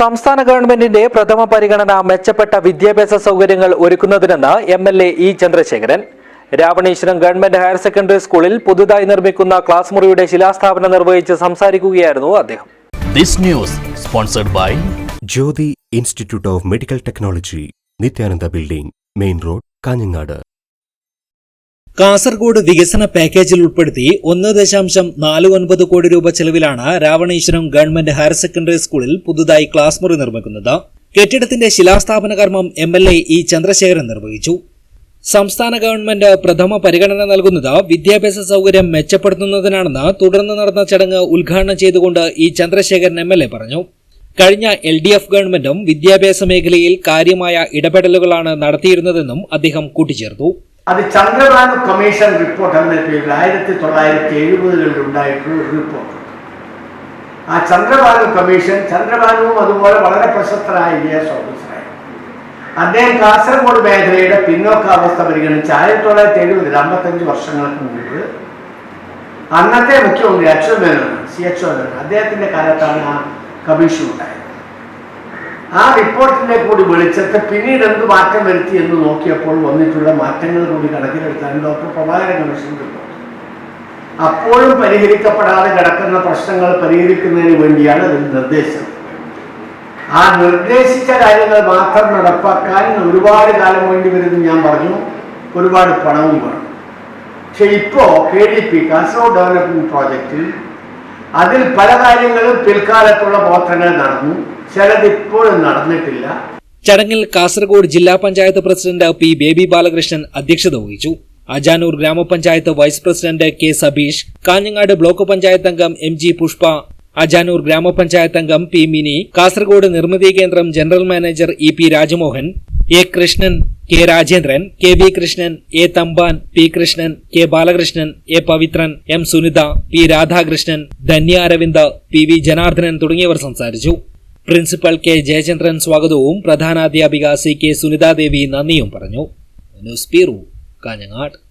സംസ്ഥാന ഗവൺമെന്റിന്റെ പ്രഥമ പരിഗണന മെച്ചപ്പെട്ട വിദ്യാഭ്യാസ സൗകര്യങ്ങൾ ഒരുക്കുന്നതിനെന്ന് M L A E Chandrasekharan. Ravaneeswaram government higher secondary സ്കൂളിൽ പുതുതായി നിർമ്മിക്കുന്ന ക്ലാസ് മുറിയുടെ ശിലാസ്ഥാപനം നിർവഹിച്ച് സംസാരിക്കുകയായിരുന്നു അദ്ദേഹം. This news sponsored by Jyothi institute of medical technology Nithyananda building main road Kanhangad. Kasaragod വികസന പാക്കേജിൽ ഉൾപ്പെടുത്തി ഒന്ന് ദശാംശം നാല് ഒൻപത് കോടി രൂപ ചെലവിലാണ് രാവണീശ്വരം ഗവൺമെന്റ് ഹയർ സെക്കൻഡറി സ്കൂളിൽ പുതുതായി ക്ലാസ് മുറി നിർമ്മിക്കുന്നത്. കെട്ടിടത്തിന്റെ ശിലാസ്ഥാപന കർമ്മം M L A E Chandrasekharan നിർവഹിച്ചു. സംസ്ഥാന ഗവൺമെന്റ് പ്രഥമ പരിഗണന നൽകുന്നത് വിദ്യാഭ്യാസ സൗകര്യം മെച്ചപ്പെടുത്തുന്നതിനാണെന്ന് തുടർന്ന് നടന്ന ചടങ്ങ് ഉദ്ഘാടനം ചെയ്തുകൊണ്ട് E Chandrasekharan M L A പറഞ്ഞു. കഴിഞ്ഞ എൽ ഡി എഫ് ഗവൺമെന്റും വിദ്യാഭ്യാസ മേഖലയിൽ കാര്യമായ ഇടപെടലുകളാണ് നടത്തിയിരുന്നതെന്നും അദ്ദേഹം കൂട്ടിച്ചേർത്തു. അത് ചന്ദ്രബാനു കമ്മീഷൻ റിപ്പോർട്ട് എന്ന പേരിൽ. ആയിരത്തി തൊള്ളായിരത്തി എഴുപതുകളിൽ ഉണ്ടായിട്ടുള്ള ഒരു റിപ്പോർട്ട് ആ ചന്ദ്രബാനു കമ്മീഷൻ ചന്ദ്രബാനുവും അതുപോലെ വളരെ പ്രശസ്തരായ ഐ എസ് അദ്ദേഹം കാസർഗോഡ് മേഖലയുടെ പിന്നോക്കാവസ്ഥ പരിഗണിച്ച് ആയിരത്തി തൊള്ളായിരത്തി എഴുപതിൽ അമ്പത്തഞ്ച് വർഷങ്ങൾക്ക് മുമ്പ് അന്നത്തെ മുഖ്യമന്ത്രി അച്യുതമേനോൻ സി അച്യുതമേനോൻ അദ്ദേഹത്തിന്റെ കാലത്താണ് ആ കമ്മീഷൻ ഉണ്ടായത്. റിപ്പോർട്ടിന്റെ കൂടി വെളിച്ചത്ത് പിന്നീട് എന്ത് മാറ്റം വരുത്തി എന്ന് നോക്കിയപ്പോൾ വന്നിട്ടുള്ള മാറ്റങ്ങൾ കൂടി കണക്കിലെടുത്താൽ ഡോക്ടർ പ്രഭാകരൻ കമ്മീഷൻ റിപ്പോർട്ട് അപ്പോഴും പരിഹരിക്കപ്പെടാതെ കിടക്കുന്ന പ്രശ്നങ്ങൾ പരിഹരിക്കുന്നതിന് വേണ്ടിയാണ് അതിൽ നിർദ്ദേശം. ആ നിർദ്ദേശിച്ച കാര്യങ്ങൾ മാത്രം നടപ്പാക്കാൻ ഒരുപാട് കാലം വേണ്ടി വരുമെന്ന് ഞാൻ പറഞ്ഞു. ഒരുപാട് പണവും വേണം. പക്ഷെ ഇപ്പോ K D P Kasaragod development പ്രോജക്റ്റിൽ അതിൽ പല കാര്യങ്ങളും പിൽക്കാലത്തുള്ള പ്രവർത്തനങ്ങൾ നടന്നു. ചിലത് ഇപ്പോഴും നടന്നിട്ടില്ല. ചടങ്ങിൽ കാസർഗോഡ് ജില്ലാ പഞ്ചായത്ത് പ്രസിഡന്റ് പി ബേബി ബാലകൃഷ്ണൻ അധ്യക്ഷത വഹിച്ചു. അജാനൂർ ഗ്രാമപഞ്ചായത്ത് vice president K Sabeesh Kanhangad block panchayat അംഗം എം ജി പുഷ്പ അജാനൂർ ഗ്രാമപഞ്ചായത്ത് അംഗം P mini Kasaragod Nirmithi Kendram general manager E P Rajamohan A Krishnan K Rajendran K V Krishnan A Thampan P Krishnan K Balakrishnan A Pavithran M Sunitha P Radhakrishnan Dhanya Aravind P V Janardhanan തുടങ്ങിയവർ സംസാരിച്ചു. Principal K Jayachandran സ്വാഗതവും. പ്രധാനാധ്യാപിക C K Sunithadevi നന്ദിയും പറഞ്ഞു. News bureau Kanhangad.